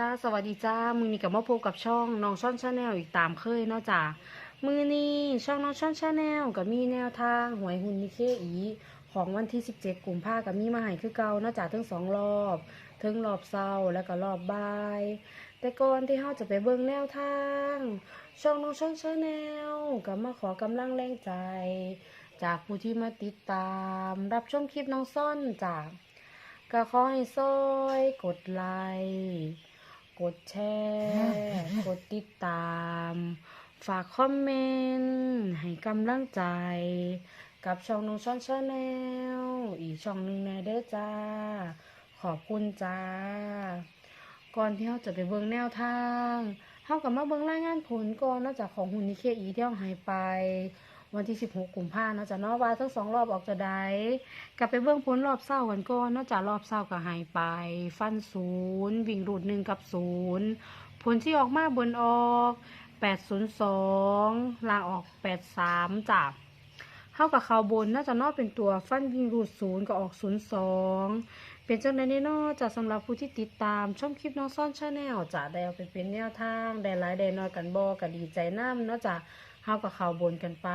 จ้าสวัสดีจ้ามือนี้กับมาพบกับช่องน้องช่อนชาแนลอีกตามเคยเนาะจ้ามือนี้ช่องน้องช่อนชาแนลกับมีแนวทางหวยหุ่นนิเคอีของวันที่ 17กลุ่มภากับมีมาให้คือเก่าเนาะจ้าทั้งสองรอบทั้งรอบเศร้าแล้วก็รอบบ่าย แต่ก่อนที่เฮาจะไปเบิ่งแนวทาง ช่องน้องช่อนชาแนลกับมาขอกำลังแรงใจ จากผู้ที่มาติดตาม รับชมคลิปน้องซ่อนจาก็ขอให้ซอยกดไลค์ กดแชร์กดติดตาม ฝากคอมเมนต์ให้กำลังใจ กับช่องน้องช่อนชาแนลอีกช่องหนึ่งแน่เด้อจ้า ขอบคุณจ้า ก่อนที่เราจะไปเบิ่งแนวทางเฮากับมาเบิ่งรายงานผลก่อนนอกจากของหุ่นนิเคอีที่เราหายไป วันที่16กุมภานธ์เนาะจ้ะเนาะว่าทั้งสองรอบออกจะได้กลับไปเบิ่งผลรอบเศร้ากันก่อนเนอกจากรอบเศร้าก็หายไป ฟันศูนย์วิ่งรูดหนึ่งกับศูนย์ผลที่ออกมาบนออก802ลางออก83จ้ะเข้ากับเขาบนน่าจะนอกเป็นตัวฟันวิ่งรูดศูนย์ก็ออก02เป็นจังได๋เนาะจะสำหรับผู้ที่ติดตามชมคลิปน้องซ่อนชาแนลจะได้เอาไปเป็นแนวทางได้หลายได้น้อยกันบ่ก็ดีใจนํเนาะจ้ะ เฮากับเขาบนกันไป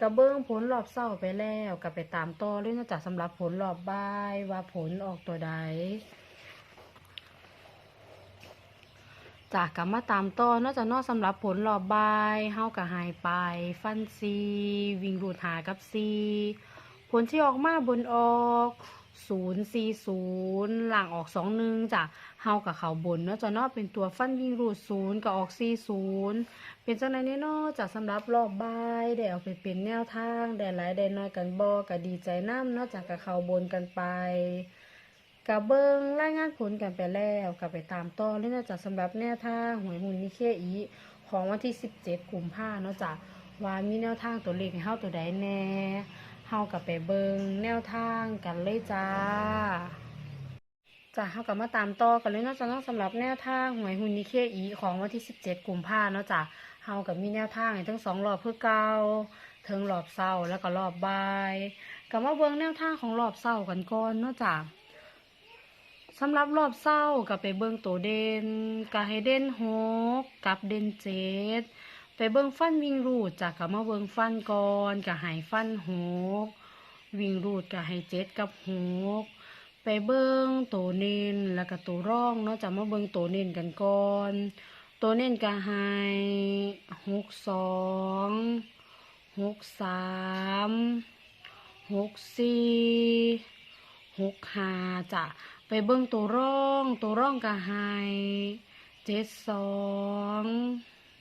ก็เบิ่งผลรอบเช้าไปแล้วก็ไปตามต่อเลยเนาจ้ะสำหรับผลรอบบ่ายว่าผลออกตัวใดจากกลับมาตามต่อนาะจ้ะนาะสำหรับผลรอบบ่ายเฮาก็หายไป ฟันซี วิ่งรูดหากับซี ผลที่ออกมาบนออก ศูนย์สี่ศูนย์หลังออกสองหนึ่งจ้ะเฮากับเขาบนเนาะจะเนาะเป็นตัวฟันวิ่งรูดศูนย์กับออกสี่ศูนย์เป็นจังไดเนี่ยเนาะจากสำหรับรอบบ่ายได้เอาไปเป็นแนวทางได้หลายได้น้อยกันบ่ก็ดีใจน้ำเนาะจากกับเขาบนกันไปกับเบิ้งรายงานผลกันไปแล้วกับไปตามต่อเลยนาะจากสำหรับแนวทางหวยหุ่นนิเคอีของวันที่สิบเจ็ดกุมภาเนาะจ้ะว่ามีแนวทางตัวเลขให้เฮาตัวใดแน่ เฮากับไปเบิงแนวทางกันเลยจ้าจ้าเฮากับมาตามต่อกันเลยเนาะจ้าเนาะสำหรับแนวทางหวยหุ่นนิเคอีของวันที่ 17 กุมภาเนาะจ้าเฮากับมีแนวทางให้ทั้งสองรอบเพื่อเก่าเทิงรอบเศร้าแล้วก็รอบบ่ายกับมาเบิงแนวทางของรอบเศร้ากันก่อนเนาะจ้าสำหรับรอบเศร้ากับไปเบิงตัวเด่นก็ให้เด่นหกกับเด่นเจ็ด ไปเบิ่งฟันวิ่งรูดจากกับมาเบิ่งฟันก่อนกับหายฟันหกวิ่งรูดกับหายเจ็ดกับหกไปเบิ่งตัวเน้นแล้วก็ตัวร่องเนาะจากมาเบิ่งตัวเน้นกันก่อน ตัวเน้นกับหายหกสองหกสามหกสี่หกห้าจ้ะไปเบิ่งตัวร่อง ตัวร่องกับหายเจ็ดสอง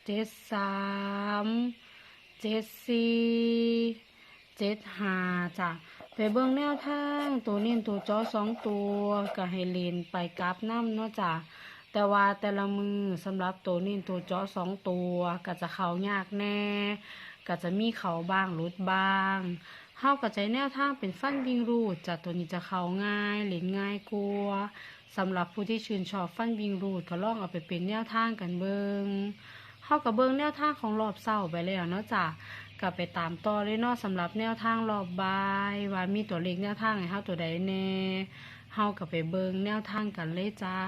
เจ็ดสามเจ็ดสี่เจ็ดห้าจ้ะไปเบิ่งแนวทางตัวเน้นตัวจอสองตัวก็ให้เลนไปกราฟน้ำเนาะจ้ะแต่ว่าแต่ละมือสำหรับตัวเน้นตัวจอสองตัวก็จะเขายากแน่ก็จะมีเขาบ้างลุดบ้างเฮาก็ใจแนวทางเป็นฟันวิ่งรูดจ้ะตัวนี้จะเขาง่ายเลนง่ายกลัวสำหรับผู้ที่ชื่นชอบฟันวิ่งรูดก็ลองเอาไปเป็นแนวทางกันเบิง เฮากับเบิ่งแนวทางของรอบเศร้าไปแล้วเนาะจ้ะกลับไปตามต่อเลยเนาะสำหรับแนวทางรอบบายว่ามีตัวเลขแนวทางให้เฮาตัวใดแน่เฮากับไปเบิ่งแนวทางกันเลยจ้า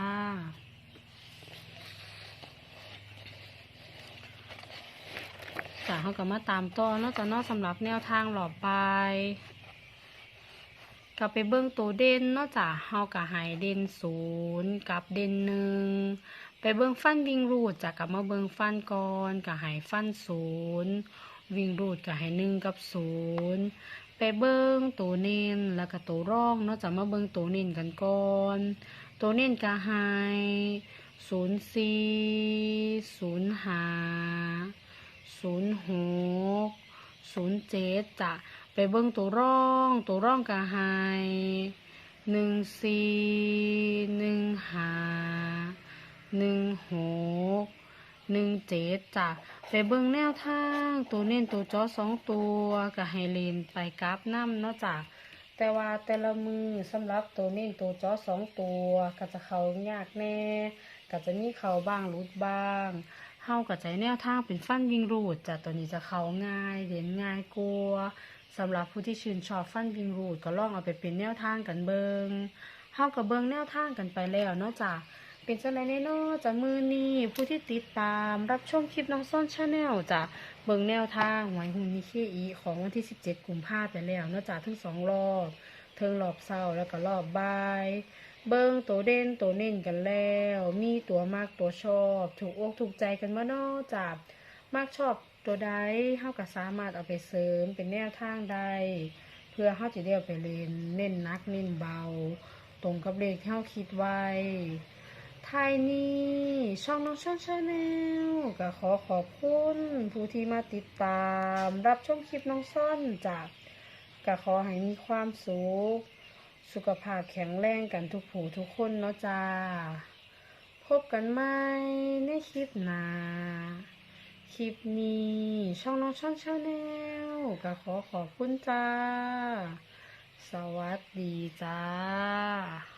จ้ะเฮากับมาตามต่อเนาะจ้ะเนาะสำหรับแนวทางรอบบ่ายกลับไปเบิ่งตัวเด่นเนาะจ้ะเฮากับหายเด่นศูนย์กับเด่นหนึ่ง ไปเบิ่งฟันวิ่งรูดจากกลับมาเบิ่งฟันก่อนกับหายฟันศูนย์วิ่งรูดกับหายหนึ่งกับศูนย์ไปเบิ่งตัวเน้นแล้วก็ตัวร่องเนาะจากมาเบิ่งตัวเน้นกันก่อน ตัวเน้นกับหายศูนย์สี่ศูนย์ห้าศูนย์หกศูนย์เจ็ดจะไปเบิ่งตัวร่อง ตัวร่องกับหายหนึ่งสี่หนึ่งห้า หนึ่งหกหนึ่งเจ็ดจ้ะไปเบิ่งแนวทางตัวเน้นตัวจอสองตัวก็ให้เลนไปกราฟน้ำเนาะจ้ะแต่ว่าแต่ละมือสำหรับตัวเน้นตัวจอสองตัวก็จะเขายากแน่ก็จะมีเขาบ้างรุดบ้างเฮากับใจแนวทางเป็นฟันวิ่งรูดจ้ะตัวนี้จะเขาง่ายเรียนง่ายกลัวสำหรับผู้ที่ชื่นชอบฟันวิ่งรูดก็ลองเอาไปเป็นแนวทางกันเบิงเฮากับเบิงแนวทางกันไปแล้วเนาะจ้ะ เป็นจังไดแน่นอจะมือนี้ผู้ที่ติดตามรับชมคลิปน้องซ่อนชาแนลจะเบิ่งแนวทางหวยหุ่นนิเคอีของวันที่ 17 กุมภาพันธ์ไปแล้วเนอกจากทั้งสองรอบเทิงรอบเศร้าแล้วก็รอบบ่าย เบิ่งตัวเด่นตัวเน่นกันแล้ว มีตัวมากตัวชอบ ถูกอกถูกใจกันมานอจากมากชอบตัวใดเฮาก็สามารถเอาไปเสริมเป็นแนวทางใด เพื่อเฮาจะได้เอาไปเล่นเน้นนักเน้นเบา ตรงกับเลขที่เฮาคิดไว้ ไทยนี้ช่องน้องช่องชาแนลก็ขอขอบคุณผู้ที่มาติดตาม รับชมคลิปน้องซ่อนจากก็ขอให้มีความสุขสุขภาพแข็งแรงกันทุกผู้ทุกคนเนาะจ้า พบกันใหม่ในคลิปหน้าคลิปนี้ช่องน้องช่องชาแนลก็ขอขอบคุณจ้า สวัสดีจ้า